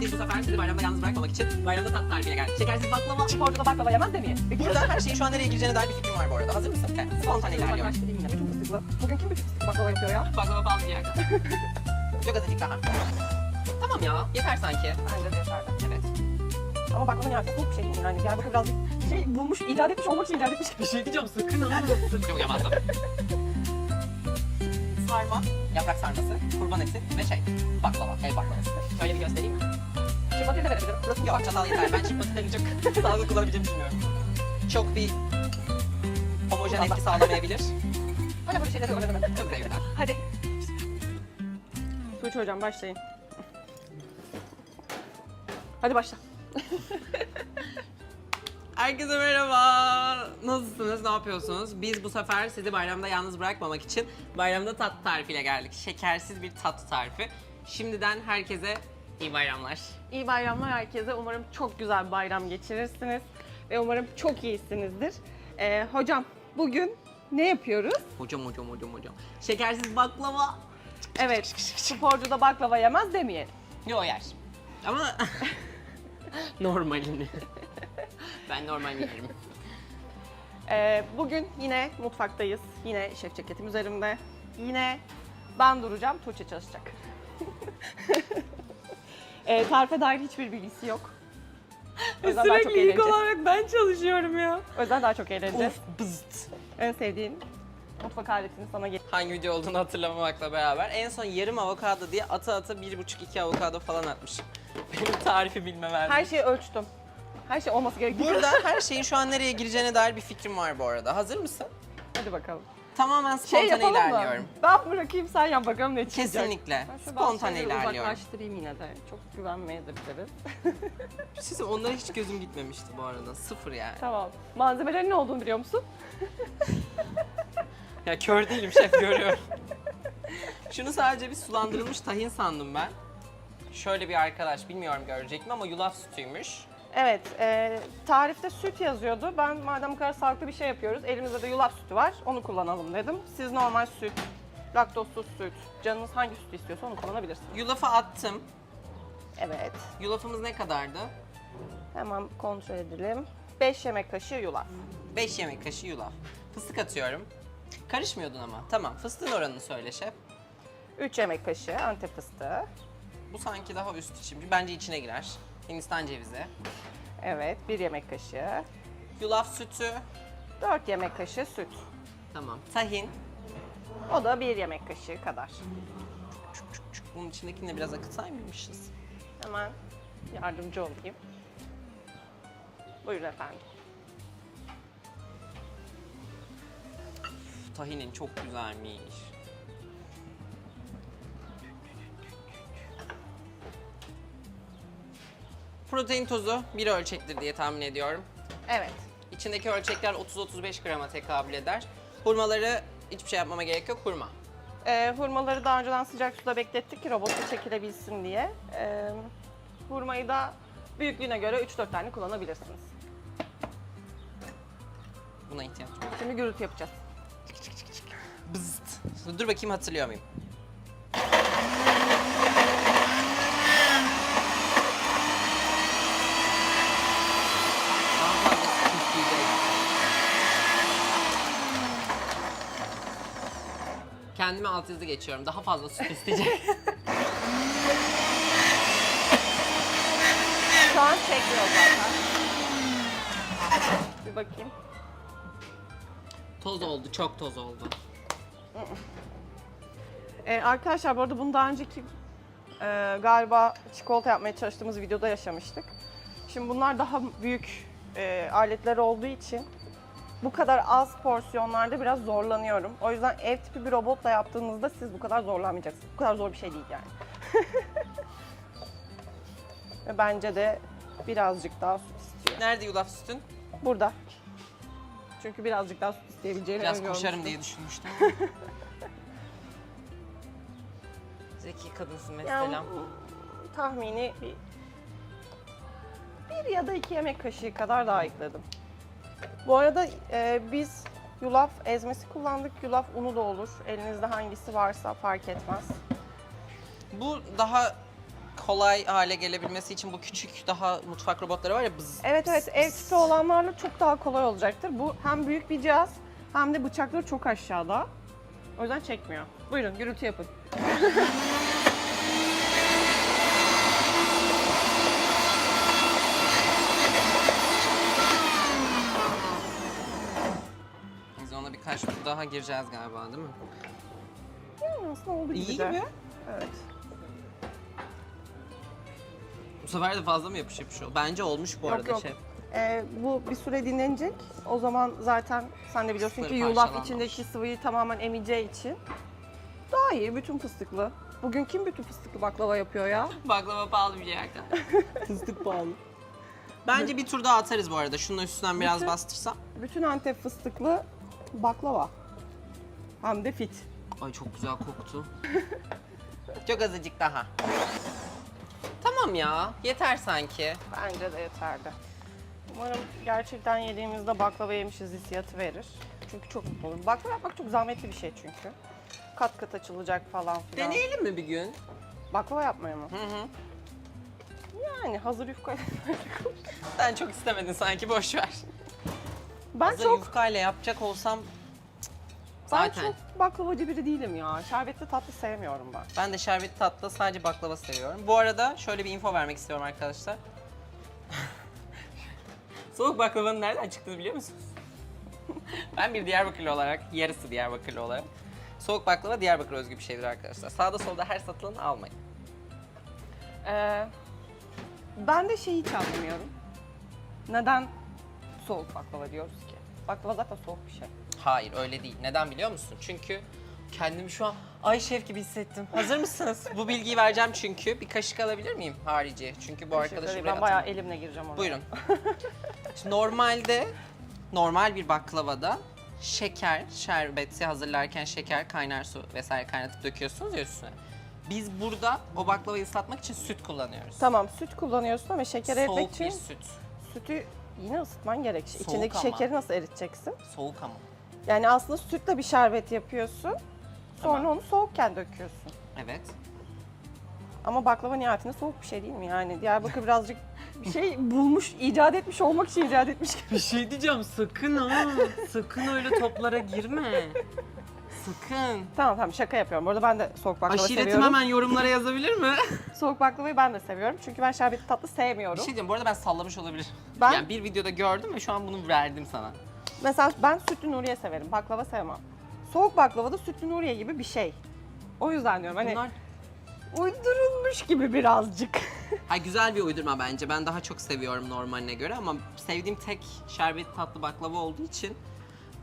Biz bu sefer sizi bayramda yalnız bırakmamak için bayramda tatlı tarifiyle geldik. Şekersiz baklava. Ortada baklava yemez demeyin. Burada her şeyin şu an nereye gireceğine dair bir fikrim var bu arada. Hazır mısın? Evet. Spontane yine. Bütün fıstıklı. Bugün kim bütün fıstık baklava yapıyor ya? Baklava pahalı bir yerde. Çok azıcık daha. Tamam ya. Yeter sanki. Bence de yeterli. Evet. Ama baklavanın arkasında bir şey değil yani. Diyarbakır birazcık şey bulmuş, icat etmiş olmak için icat etmiş. Bir şey diyeceğim sakın ama. Çok uyamazdım. Sarma, yaprak sarması, kurban eti ve şey, baklava, el baklavası. Şöyle bir göstereyim mi? Çıplak elde verebilirim. Burası Yok çatal yeter. Ben çıkmasını çok sağlıklı kullanabileceğimi düşünmüyorum. Çok bir homojen etki sağlamayabilir. Hani böyle şeyleri öğrenemem. Çok zevkler. Hadi. Tuğçe hocam başlayın. Hadi başla. Herkese merhaba. Nasılsınız? Ne yapıyorsunuz? Biz bu sefer sizi bayramda yalnız bırakmamak için bayramda tatlı tarifiyle geldik. Şekersiz bir tatlı tarifi. Şimdiden herkese iyi bayramlar. İyi bayramlar herkese. Umarım çok güzel bir bayram geçirirsiniz. Ve umarım çok iyisinizdir. Ee, hocam bugün ne yapıyoruz? Hocam hocam hocam hocam. Şekersiz baklava. Evet, sporcu da baklava yemez demeyelim. Yo yer. Ama normalini. ben normalini yerim. Ee, bugün yine mutfaktayız. Yine şef ceketim üzerimde. Yine ben duracağım, Tuğçe çalışacak. ee, tarife dair hiçbir bilgisi yok. O yüzden daha çok eğleneceğiz. olarak ben çalışıyorum ya. O yüzden daha çok eğleneceğiz. Of bızıt. En sevdiğin mutfak aletini sana getir. Hangi video olduğunu hatırlamamakla beraber en son yarım avokado diye ata ata bir buçuk iki avokado falan atmışım. Benim tarifi bilme verdim. Her şeyi ölçtüm. Her şey olması gerektiği Burada her şeyin şu an nereye gireceğine dair bir fikrim var bu arada. Hazır mısın? Hadi bakalım. Tamamen Şey spontane yapalım ilerliyorum. mı? Ben bırakayım sen yap bakalım ne çıkacak. Kesinlikle. Ben şu bazı Spontane şeyleri ilerliyorum. Uzaklaştırayım yine de. Çok güvenmeyebiliriz. Sizin onlara hiç gözüm gitmemişti bu arada. Sıfır yani. tamam. Malzemelerin ne olduğunu biliyor musun? Ya kör değilim şef görüyorum. Şunu sadece bir sulandırılmış tahin sandım ben. Şöyle bir arkadaş bilmiyorum görecek mi ama yulaf sütüymüş. Evet, e, tarifte süt yazıyordu. Ben madem bu kadar sağlıklı bir şey yapıyoruz, elimizde de yulaf sütü var, onu kullanalım dedim. Siz normal süt, laktozsuz süt, canınız hangi sütü istiyorsa onu kullanabilirsiniz. Yulafı attım. Evet, Yulafımız ne kadardı? hemen kontrol edelim. 5 yemek kaşığı yulaf. 5 yemek kaşığı yulaf. Fıstık atıyorum. Karışmıyordun ama. Tamam. Fıstığın oranını söyle şef. 3 yemek kaşığı antep fıstığı. Bu sanki daha üst için. Bence içine girer. Hindistan cevizi. Evet, 1 yemek kaşığı. Yulaf sütü. 4 yemek kaşığı süt. Tamam. Tahin. O da 1 yemek kaşığı kadar. Bunun içindekini de biraz akıtsaymışız. Hemen yardımcı olayım. Buyurun efendim. Tahinin çok güzelmiş. Protein tozu bir ölçektir diye tahmin ediyorum. Evet. İçindeki ölçekler 30-35 grama tekabül eder. Hurmaları hiçbir şey yapmama gerek yok. Hurma. Ee, hurmaları daha önceden sıcak suda beklettik ki robotu çekilebilsin diye. Ee, hurmayı da büyüklüğüne göre 3-4 tane kullanabilirsiniz. Buna ihtiyaç var. Şimdi gürültü yapacağız. Bızıt. Dur bakayım hatırlıyor muyum? Daha fazla süt isteyecek. Kendime alt yazı geçiyorum. Daha fazla süt isteyecek. Şu an çekiyor zaten. Bir bakayım. toz oldu, çok toz oldu. Ee, arkadaşlar bu arada bunu daha önceki e, galiba çikolata yapmaya çalıştığımız videoda yaşamıştık. Şimdi bunlar daha büyük e, aletler olduğu için bu kadar az porsiyonlarda biraz zorlanıyorum. O yüzden ev tipi bir robotla yaptığınızda siz bu kadar zorlanmayacaksınız. Bu kadar zor bir şey değil yani. Ve bence de birazcık daha süt istiyor. Nerede yulaf sütün? Burada. Çünkü birazcık daha süt isteyebileceğini Biraz koşarım diye düşünmüştüm. Zeki kadınsın mesela. Yani, tahmini bir, bir ya da iki yemek kaşığı kadar daha ekledim. Bu arada e, biz yulaf ezmesi kullandık. Yulaf unu da olur. Elinizde hangisi varsa fark etmez. Bu daha kolay hale gelebilmesi için bu küçük daha mutfak robotları var ya bız. Evet evet ev tipi olanlarla çok daha kolay olacaktır. Bu hem büyük bir cihaz hem de bıçakları çok aşağıda. O yüzden çekmiyor. Buyurun gürültü yapın. Biz ona birkaç tur daha gireceğiz galiba değil mi? Yani aslında oldu gibi İyi de. gibi. Evet. Bu sefer de fazla mı yapış yapış oldu? Bence olmuş bu Yok, arada yok. şef. Ee, bu bir süre dinlenecek. O zaman zaten sen de biliyorsun ki Fıstıkları yulaf parçalanmamış. içindeki sıvıyı tamamen emeceği için daha iyi bütün fıstıklı. Bugün kim bütün fıstıklı baklava yapıyor ya? Baklava pahalı bir şey arkadaşlar. Fıstık pahalı. Bence bir tur daha atarız bu arada. Şunun üstünden biraz Bütün- bastırsam. Bütün Antep fıstıklı baklava. Hem de fit. Ay çok güzel koktu. çok azıcık daha. Tamam ya. Yeter sanki. Bence de yeterli. Umarım gerçekten yediğimizde baklava yemişiz hissiyatı verir. Çünkü çok mutlu olurum. Baklava yapmak çok zahmetli bir şey çünkü. Kat kat açılacak falan filan. Deneyelim mi bir gün? Baklava yapmaya mı? Hı hı. Yani hazır yufka. Sen çok istemedin sanki boş ver. ben Hazır çok yufkayla yapacak olsam ben zaten. çok baklavacı biri değilim ya. Şerbetli tatlı sevmiyorum ben. Ben de şerbetli tatlı sadece baklava seviyorum. Bu arada şöyle bir info vermek istiyorum arkadaşlar. Soğuk baklavanın nereden çıktığını biliyor musunuz? ben bir Diyarbakırlı olarak, yarısı Diyarbakırlı olarak. Soğuk baklava Diyarbakır özgü bir şeydir arkadaşlar. Sağda solda her satılanı almayın. Ee, ben de şeyi hiç anlamıyorum. Neden soğuk baklava diyoruz ki? Baklava zaten soğuk bir şey. Hayır öyle değil. Neden biliyor musun? Çünkü kendimi şu an ay şef gibi hissettim. Hazır mısınız? Bu bilgiyi vereceğim çünkü. Bir kaşık alabilir miyim harici? Çünkü bu arkadaşı buraya. Ben bayağı atamadım. elimle gireceğim oraya. Buyurun. Şimdi normalde normal bir baklavada şeker, şerbeti hazırlarken şeker, kaynar su vesaire kaynatıp döküyorsunuz ya üstüne. Biz burada o baklavayı ıslatmak için süt kullanıyoruz. Tamam süt kullanıyorsun ama şeker eritmek Soğuk için bir süt. sütü yine ısıtman gerek. Soğuk İçindeki ama. şekeri nasıl eriteceksin? Soğuk ama. Yani aslında sütle bir şerbet yapıyorsun. Sonra Tamam. onu soğukken döküyorsun. Evet. Ama baklava nihayetinde soğuk bir şey değil mi? Yani Diyarbakır birazcık bir şey bulmuş, icat etmiş olmak için icat etmiş gibi. Bir şey diyeceğim sakın ha. sakın öyle toplara girme. Sakın. Tamam tamam şaka yapıyorum. Bu arada ben de soğuk baklava Aşiretim seviyorum. hemen yorumlara yazabilir mi? Soğuk baklavayı ben de seviyorum. Çünkü ben şerbetli tatlı Bir sevmiyorum. şey diyeceğim bu arada ben sallamış olabilir. Ben- Yani bir videoda gördüm ve şu an bunu verdim sana. Mesela ben sütlü Nuriye severim. Baklava sevmem. Soğuk baklava da sütlü Nuriye gibi bir şey. O yüzden diyorum hani Bunlar uydurulmuş gibi birazcık. Ay güzel bir uydurma bence. Ben daha çok seviyorum normaline göre ama sevdiğim tek şerbetli tatlı baklava olduğu için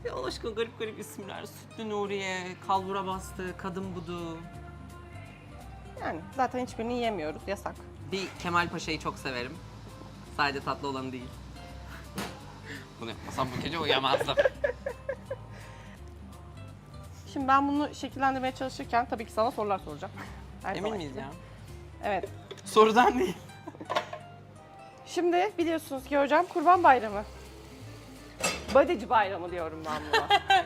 ya Allah aşkına garip garip isimler. Sütlü Nuriye, kalbura bastı, kadın budu. Yani zaten hiçbirini yiyemiyoruz. Yasak. Bir Kemal Paşa'yı çok severim. Sadece tatlı olanı değil. Bunu yapmasam bu gece uyuyamazdım. Şimdi ben bunu şekillendirmeye çalışırken tabii ki sana sorular soracağım. Her Emin zamanki miyiz ya? Evet. Sorudan değil. Şimdi biliyorsunuz ki hocam Kurban Bayramı. Badeci Bayramı diyorum ben buna.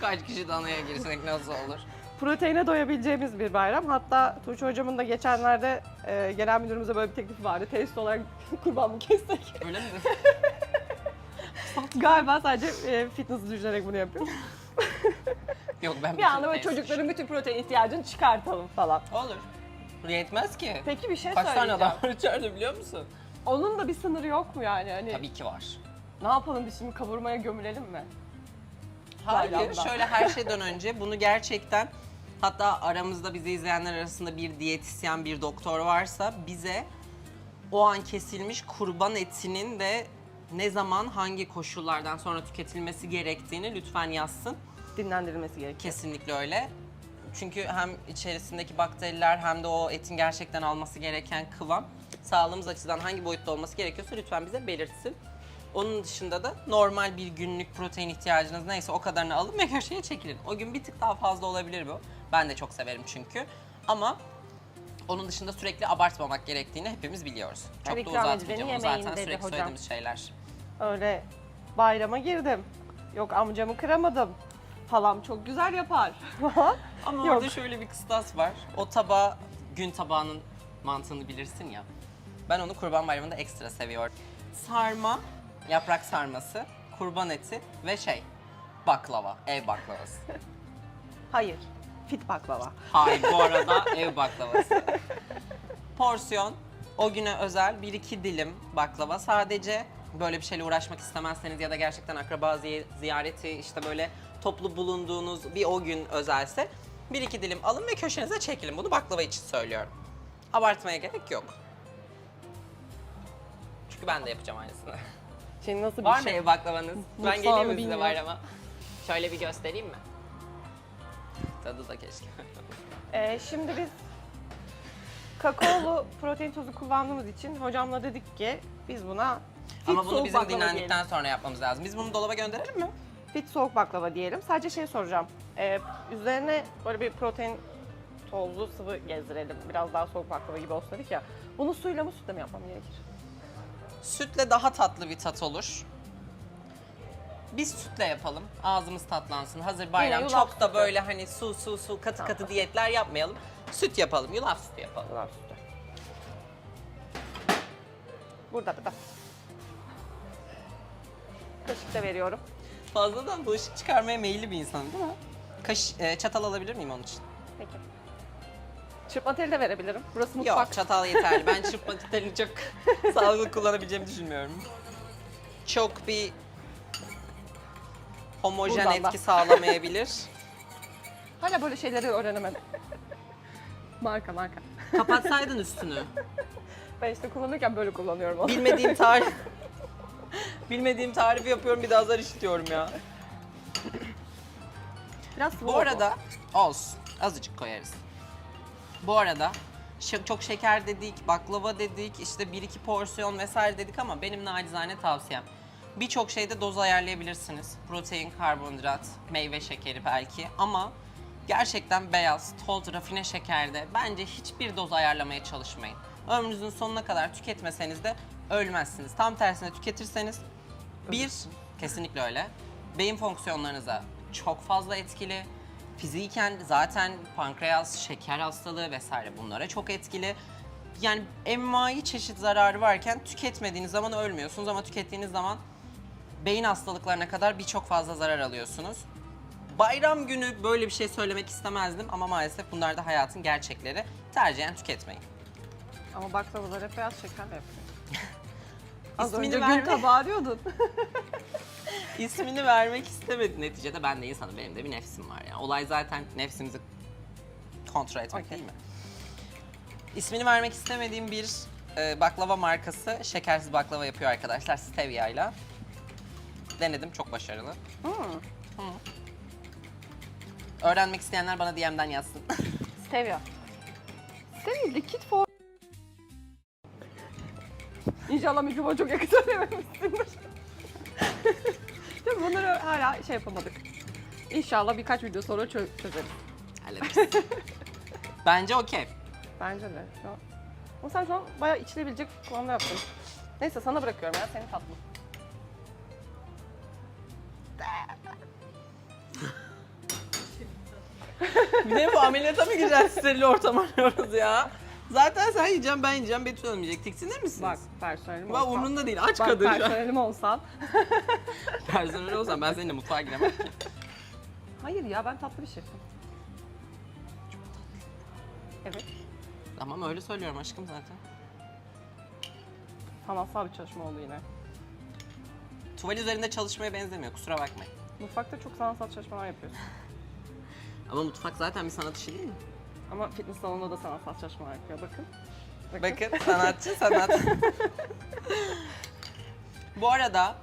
Kaç kişi danaya girsek nasıl olur? Proteine doyabileceğimiz bir bayram. Hatta Tuğçe hocamın da geçenlerde e, genel müdürümüze böyle bir teklifi vardı. Tesis olarak kurban mı kessek? Öyle mi? Galiba sadece e, fitness düşünerek bunu yapıyor. Yok ben Bir anda böyle çocukların bütün protein ihtiyacını çıkartalım falan. Olur. Yetmez ki. Peki bir şey Kaç tane söyleyeceğim. adam var içeride biliyor musun? Onun da bir sınırı yok mu yani? Hani Tabii ki var. ne yapalım biz şimdi kavurmaya gömülelim mi? Hayır, Bayramda. şöyle her şeyden önce bunu gerçekten hatta aramızda bizi izleyenler arasında bir diyetisyen, bir doktor varsa bize o an kesilmiş kurban etinin de ne zaman hangi koşullardan sonra tüketilmesi gerektiğini lütfen yazsın. Dinlendirilmesi gerekiyor. Kesinlikle öyle. Çünkü hem içerisindeki bakteriler hem de o etin gerçekten alması gereken kıvam sağlığımız açısından hangi boyutta olması gerekiyorsa lütfen bize belirtsin. Onun dışında da normal bir günlük protein ihtiyacınız neyse o kadarını alın ve köşeye çekilin. O gün bir tık daha fazla olabilir bu. Ben de çok severim çünkü. Ama onun dışında sürekli abartmamak gerektiğini hepimiz biliyoruz. Çok da ikram uzatmayacağım zaten dedi sürekli hocam. söylediğimiz şeyler. Öyle bayrama girdim. Yok amcamı kıramadım. Halam çok güzel yapar. Ama Yok. orada şöyle bir kıstas var. O tabağı gün tabağının mantığını bilirsin ya. Ben onu kurban bayramında ekstra seviyorum. Sarma, yaprak sarması, kurban eti ve şey baklava, ev baklavası. Hayır. Fit baklava. Hayır bu arada ev baklavası. Porsiyon o güne özel 1-2 dilim baklava. Sadece böyle bir şeyle uğraşmak istemezseniz ya da gerçekten akraba ziy- ziyareti işte böyle toplu bulunduğunuz bir o gün özelse 1-2 dilim alın ve köşenize çekilin. Bunu baklava için söylüyorum. Abartmaya gerek yok. Çünkü ben de yapacağım aynısını. Şimdi nasıl bir Var mı şey? ev baklavanız? Ben Mutfağını geleyim mi size bilmiyorum. bayrama? Şöyle bir göstereyim mi? Tadı da keşke. Ee, şimdi biz kakaolu protein tozu kullandığımız için hocamla dedik ki biz buna Ama bunu soğuk bizim baklava dinlendikten diyelim. sonra yapmamız lazım. Biz bunu dolaba gönderelim mi? Fit soğuk baklava diyelim. Sadece şey soracağım. Ee, üzerine böyle bir protein tozlu sıvı gezdirelim. Biraz daha soğuk baklava gibi olsun dedik ya. Bunu suyla mı sütle mi yapmam gerekir? Sütle daha tatlı bir tat olur. Biz sütle yapalım. Ağzımız tatlansın. Hazır bayram. yulaf Çok da sütü. böyle hani su su su katı katı diyetler yapmayalım. Süt yapalım. Yulaf sütü yapalım. Yulaf sütü. Burada da. Kaşık da veriyorum. Fazladan bulaşık çıkarmaya meyilli bir insan değil mi? Kaş, e, çatal alabilir miyim onun için? Peki. Çırpma teli de verebilirim. Burası Yok, mutfak. çatal yeterli. Ben çırpma telini çok sağlıklı kullanabileceğimi düşünmüyorum. Çok bir homojen Buradan da. etki sağlamayabilir. Hala böyle şeyleri öğrenemedim. marka marka. Kapatsaydın üstünü. Ben işte kullanırken böyle kullanıyorum onu. Bilmediğim tarif Bilmediğim tarifi yapıyorum bir daha azar işitiyorum ya. Biraz Bu arada olsun. Azıcık koyarız. Bu arada şe- çok şeker dedik, baklava dedik, işte bir iki porsiyon vesaire dedik ama benim nacizane tavsiyem. Birçok şeyde doz ayarlayabilirsiniz. Protein, karbonhidrat, meyve şekeri belki ama gerçekten beyaz, toz, rafine şekerde bence hiçbir doz ayarlamaya çalışmayın. Ömrünüzün sonuna kadar tüketmeseniz de ölmezsiniz. Tam tersine tüketirseniz bir, kesinlikle öyle. Beyin fonksiyonlarınıza çok fazla etkili. Fiziken zaten pankreas, şeker hastalığı vesaire bunlara çok etkili. Yani envai çeşit zararı varken tüketmediğiniz zaman ölmüyorsunuz ama tükettiğiniz zaman beyin hastalıklarına kadar birçok fazla zarar alıyorsunuz. Bayram günü böyle bir şey söylemek istemezdim ama maalesef bunlar da hayatın gerçekleri. Tercihen tüketmeyin. Ama baklavalar hep beyaz şekerle yapıyor. Az İsmini önce verme. gül tabağı diyordun. İsmini vermek istemedi. Neticede ben de insanım. Benim de bir nefsim var ya. Olay zaten nefsimizi kontrol etmek Okey. değil mi? İsmini vermek istemediğim bir e, baklava markası şekersiz baklava yapıyor arkadaşlar stevia ile. Denedim çok başarılı. Hmm. Öğrenmek isteyenler bana DM'den yazsın. Stevia. Stevia likit for... İnşallah mikrofonu çok yakın söylememişsindir. Bunları hala şey yapamadık. İnşallah birkaç video sonra çö- çözeriz. Hallederiz. Bence okey. Bence de. Şu an... Ama sen şu an bayağı içilebilecek kıvamda yaptın. Neyse sana bırakıyorum ya, senin tatlın. Bir de bu ameliyata mı gireceğiz steril ortam arıyoruz ya? Zaten sen yiyeceksin ben yiyeceğim Betül Hanım yiyecek. Tiksinir misiniz? Bak personelim Bak olsan. umurunda değil aç Bak kadın şu an. personelim olsan. Personel olsam ben seninle mutfağa giremem. Hayır ya ben tatlı bir şefim. Evet. Tamam öyle söylüyorum aşkım zaten. Sanatsal bir çalışma oldu yine. Tuval üzerinde çalışmaya benzemiyor kusura bakmayın. Mutfakta çok sanatsal çalışmalar yapıyorsun. Ama mutfak zaten bir sanat işi değil mi? Ama fitness salonunda da sanatsal çalışmalar yapıyor bakın. Bakın sanatçı sanat. Bu arada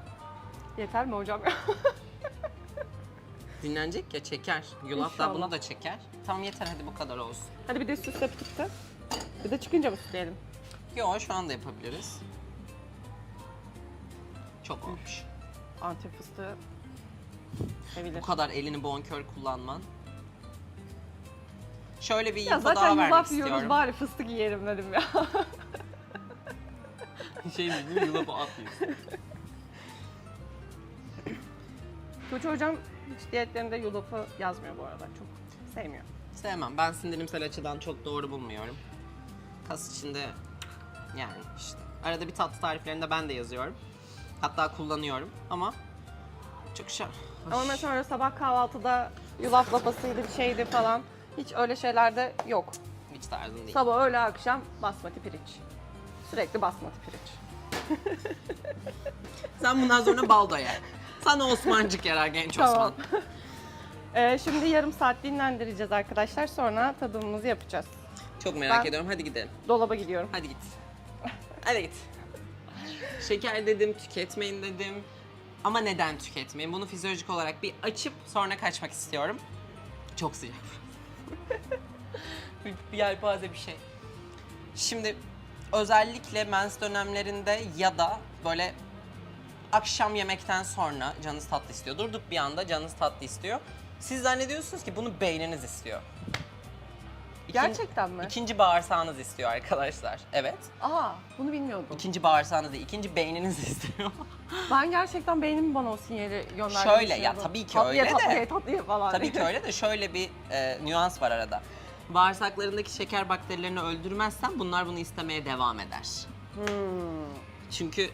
Yeter mi hocam dinlenecek ya çeker. Yulaf da bunu İnşallah. da çeker. Tamam yeter hadi bu kadar olsun. Hadi bir de süsle pütükte. Bir de çıkınca mı süsleyelim? Yo şu anda yapabiliriz. Çok olmuş. Antep fıstığı sevilir. Bu kadar elini bonkör kullanman. Şöyle bir Ya info daha zaten vermek yulaf yiyoruz istiyorum. bari fıstık yiyelim dedim ya. şey dedim yulafı atmıyorsun. Tuğçe hocam hiç diyetlerinde yulafı yazmıyor bu arada. Çok sevmiyor. Sevmem. Ben sindirimsel açıdan çok doğru bulmuyorum. Kas içinde yani işte. Arada bir tatlı tariflerinde ben de yazıyorum. Hatta kullanıyorum ama çok şey. Ama mesela öyle sabah kahvaltıda yulaf lapasıydı bir şeydi falan. Hiç öyle şeylerde yok. hiç tarzım değil. Sabah öğle akşam basmati pirinç. Sürekli basmati pirinç. Sen bundan sonra baldo ye. Sana Osmancık yarar genç Tamam. Osman. Ee, şimdi yarım saat dinlendireceğiz arkadaşlar. Sonra tadımımızı yapacağız. Çok merak Ben- ediyorum. Hadi gidelim. Dolaba gidiyorum. Hadi git. Hadi git. Şeker dedim, tüketmeyin dedim. Ama neden tüketmeyin? Bunu fizyolojik olarak bir açıp sonra kaçmak istiyorum. Çok sıcak. bir, bir yelpaze bir şey. Şimdi özellikle mens dönemlerinde ya da böyle akşam yemekten sonra canınız tatlı istiyor. Durduk bir anda canınız tatlı istiyor. Siz zannediyorsunuz ki bunu beyniniz istiyor. İkin- Gerçekten mi? İkinci bağırsağınız istiyor arkadaşlar. Evet. Aa, bunu bilmiyordum. İkinci bağırsağınız değil, ikinci beyniniz istiyor. Ben gerçekten beynim bana o sinyali gönderdi. Şöyle, ya tabii ki tatlıya, öyle de. Tatlıya tatlıya falan. Tabii ki öyle de şöyle bir e, nüans var arada. Bağırsaklarındaki şeker bakterilerini öldürmezsen bunlar bunu istemeye devam eder. Hmm. Çünkü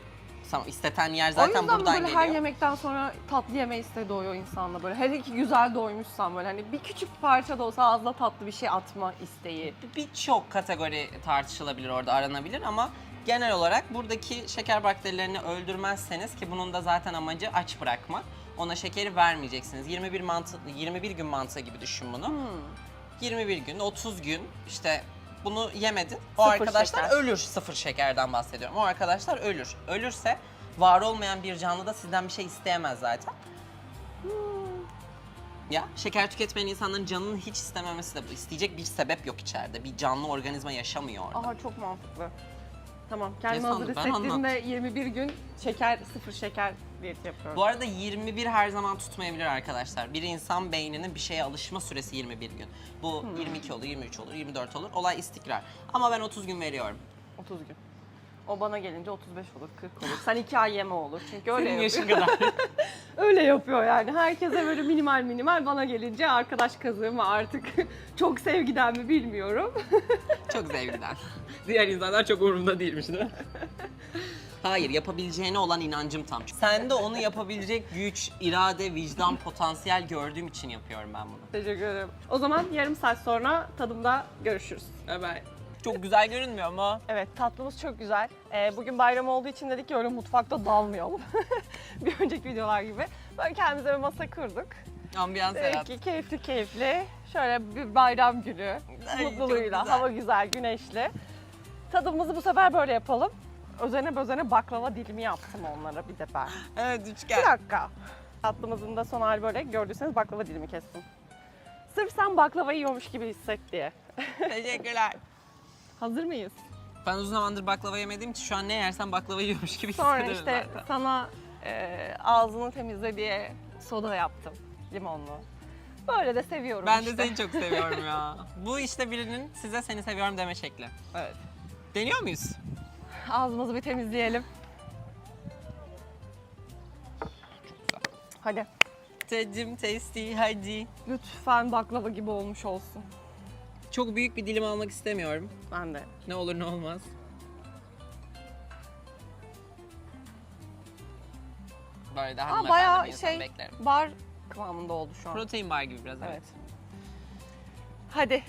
tamam isteten yer o zaten yüzden buradan böyle geliyor. her yemekten sonra tatlı yeme isteği doğuyor insanda böyle. Hele ki güzel doymuşsan böyle hani bir küçük parça da olsa ağzına tatlı bir şey atma isteği. Birçok kategori tartışılabilir orada aranabilir ama genel olarak buradaki şeker bakterilerini öldürmezseniz ki bunun da zaten amacı aç bırakmak. Ona şekeri vermeyeceksiniz. 21 mantı 21 gün mantığı gibi düşün bunu. Hmm. 21 gün, 30 gün işte bunu yemedin. O Sıfır arkadaşlar şeker. ölür. Sıfır şekerden bahsediyorum. O arkadaşlar ölür. Ölürse var olmayan bir canlı da sizden bir şey isteyemez zaten. Ya şeker tüketmeyen insanların canının hiç istememesi de bu. İsteyecek bir sebep yok içeride. Bir canlı organizma yaşamıyor orada. Aha çok mantıklı. Tamam kendimi Ne hazır sandın? Ben hissettiğimde 21 gün şeker, sıfır şeker diyeti yapıyorum. Bu arada 21 her zaman tutmayabilir arkadaşlar. Bir insan beyninin bir şeye alışma süresi 21 gün. Bu Hmm. 22 olur, 23 olur, 24 olur. Olay istikrar. Ama ben 30 gün veriyorum. 30 gün. O bana gelince 35 olur, 40 olur. Sen 2 ay yeme olur. Çünkü öyle Senin yapıyor. yaşın kadar. öyle yapıyor yani. Herkese böyle minimal minimal bana gelince arkadaş kazığı mı artık çok sevgiden mi bilmiyorum. Çok zevkten. Diğer insanlar çok umurumda değilmiş değil mi? Hayır, yapabileceğine olan inancım tam. Sende onu yapabilecek güç, irade, vicdan, potansiyel gördüğüm için yapıyorum ben bunu. Teşekkür ederim. O zaman yarım saat sonra tadımda görüşürüz. Bye bye. Çok güzel görünmüyor ama. Evet tatlımız çok güzel. Ee, bugün bayram olduğu için dedik ki öyle mutfakta dalmayalım. bir önceki videolar gibi. Böyle kendimize bir masa kurduk. Ambiyans. Dedik ki keyifli keyifli. Şöyle bir bayram günü Ay, mutluluğuyla, güzel. hava güzel, güneşli. Tadımızı bu sefer böyle yapalım. Özene bözene baklava dilimi yaptım onlara bir de ben. Evet Bir üçgen. dakika. Tatlımızın da son hali böyle gördüyseniz baklava dilimi kestim. Sırf sen baklava yiyormuş gibi hisset diye. Teşekkürler. Hazır mıyız? Ben uzun zamandır baklava yemediğim için şu an ne yersem baklava yiyormuş gibi Sonra hissederim işte zaten. sana e, ağzını temizle diye soda yaptım. Limonlu. Böyle de seviyorum Ben işte. de seni çok seviyorum ya. Bu işte birinin size seni seviyorum deme şekli. Evet. Deniyor muyuz? Ağzımızı bir temizleyelim. Hadi. Tadım tasty hadi. Lütfen baklava gibi olmuş olsun. Çok büyük bir dilim almak istemiyorum. Ben de. Ne olur ne olmaz. Böyle daha Aa, bayağı şey beklerim. bar kıvamında oldu şu an. Protein bar gibi biraz evet. Evet. Hadi.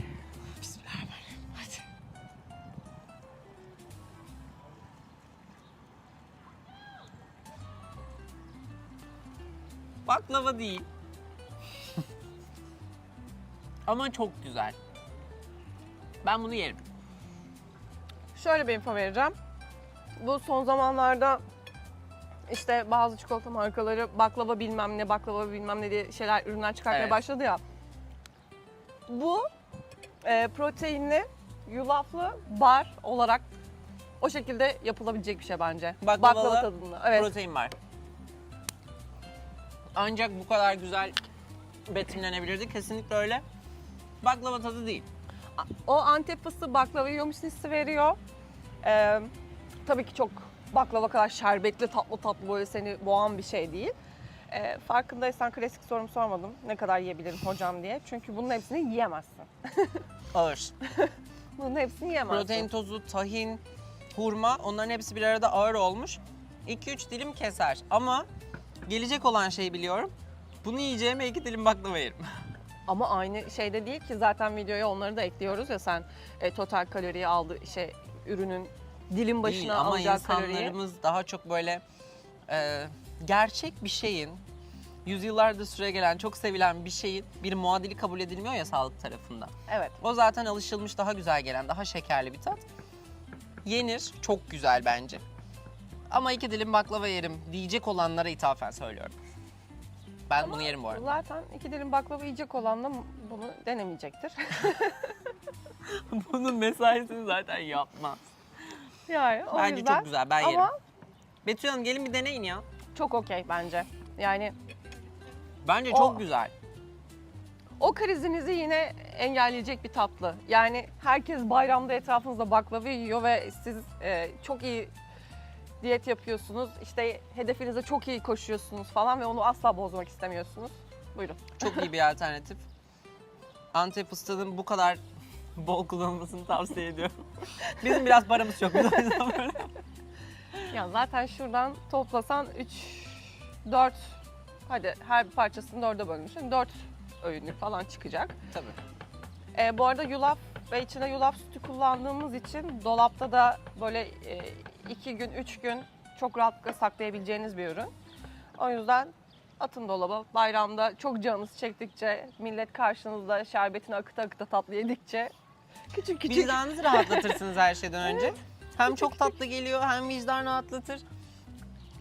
Bismillahirrahmanirrahim. Hadi. Baklava değil. Ama çok güzel. Ben bunu yerim. Şöyle bir info vereceğim. Bu son zamanlarda işte bazı çikolata markaları baklava bilmem ne, baklava bilmem ne diye şeyler, ürünler çıkartmaya Evet. başladı ya. Bu e, proteinli, yulaflı bar olarak o şekilde yapılabilecek bir şey bence. Baklavalı Baklava tadında. Evet. Protein var. Ancak bu kadar güzel betimlenebilirdi. Kesinlikle öyle. Baklava tadı değil. O Antep fıstığı baklava yiyormuş hissi veriyor. Ee, tabii ki çok baklava kadar şerbetli tatlı tatlı böyle seni boğan bir şey değil. Ee, farkındaysan klasik sorumu sormadım. Ne kadar yiyebilirim hocam diye. Çünkü bunun hepsini yiyemezsin. Ağır. Bunun hepsini yiyemezsin. Protein tozu, tahin, hurma onların hepsi bir arada ağır olmuş. 2-3 dilim keser ama gelecek olan şeyi biliyorum. Bunu yiyeceğime iki dilim baklava yerim. Ama aynı şeyde değil ki zaten videoya onları da ekliyoruz ya sen e, total kaloriyi aldı şey ürünün dilim başına Değil ama alacağı kaloriyi. insanlarımız daha çok böyle e, gerçek bir şeyin yüzyıllardır süre gelen çok sevilen bir şeyin bir muadili kabul edilmiyor ya sağlık tarafında. Evet. O zaten alışılmış daha güzel gelen daha şekerli bir tat. Yenir çok güzel bence. Ama iki dilim baklava yerim diyecek olanlara ithafen söylüyorum. Ben bunu yerim bu arada. Zaten iki dilim baklava yiyecek olan da bunu denemeyecektir. Bunun mesaisini zaten yapmaz. yani o Bence yüzden çok güzel ben yerim. ama Betül Hanım gelin bir deneyin ya. çok okey bence. Yani Bence O- çok güzel. o krizinizi yine engelleyecek bir tatlı. Yani herkes bayramda etrafınızda baklava yiyor ve siz e, çok iyi diyet yapıyorsunuz. İşte hedefinize çok iyi koşuyorsunuz falan ve onu asla bozmak istemiyorsunuz. Buyurun. Çok iyi bir alternatif. Antep fıstığının bu kadar bol kullanılmasını tavsiye ediyorum. Bizim biraz paramız çok. Biz o yüzden böyle. Ya zaten şuradan toplasan 3, 4, hadi her bir parçasını dörde bölmüşsün. 4 öğünlük falan çıkacak. Tabii. Ee, bu arada yulaf ve içine yulaf sütü kullandığımız için dolapta da böyle 2 gün, 3 gün çok rahatlıkla saklayabileceğiniz bir ürün. O yüzden atın dolaba. Bayramda çok canınız çektikçe, millet karşınızda şerbetini akıta akıta tatlı yedikçe küçük küçük Vicdanınızı rahatlatırsınız her şeyden önce. Hem çok tatlı geliyor hem vicdan rahatlatır.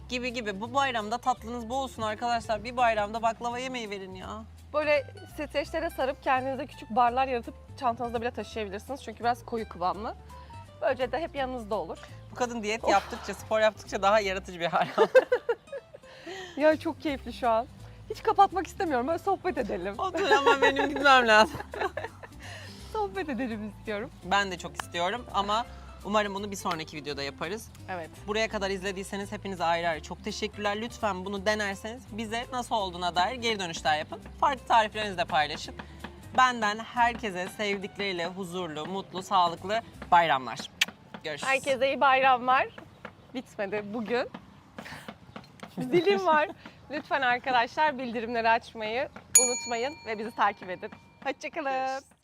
Gibi gibi. Bu bayramda tatlınız bol olsun arkadaşlar. Bir bayramda baklava yemeği verin ya. Böyle streçlere sarıp kendinize küçük barlar yaratıp çantanızda bile taşıyabilirsiniz. Çünkü biraz koyu kıvamlı. Böylece de hep yanınızda olur. Bu kadın diyet yaptıkça, spor yaptıkça daha yaratıcı bir hal aldı. Ya çok keyifli şu an. Hiç kapatmak istemiyorum. Böyle sohbet edelim. Otur ama benim gitmem lazım. sohbet edelim istiyorum. Ben de çok istiyorum ama umarım bunu bir sonraki videoda yaparız. Evet. Buraya kadar izlediyseniz hepinize ayrı ayrı çok teşekkürler. Lütfen bunu denerseniz bize nasıl olduğuna dair geri dönüşler yapın. Farklı tariflerinizi de paylaşın. Benden herkese sevdikleriyle huzurlu, mutlu, sağlıklı bayramlar. Görüşürüz. Herkese iyi bayramlar. Bitmedi bugün. Dilim var. Lütfen arkadaşlar bildirimleri açmayı unutmayın ve bizi takip edin. Hoşçakalın.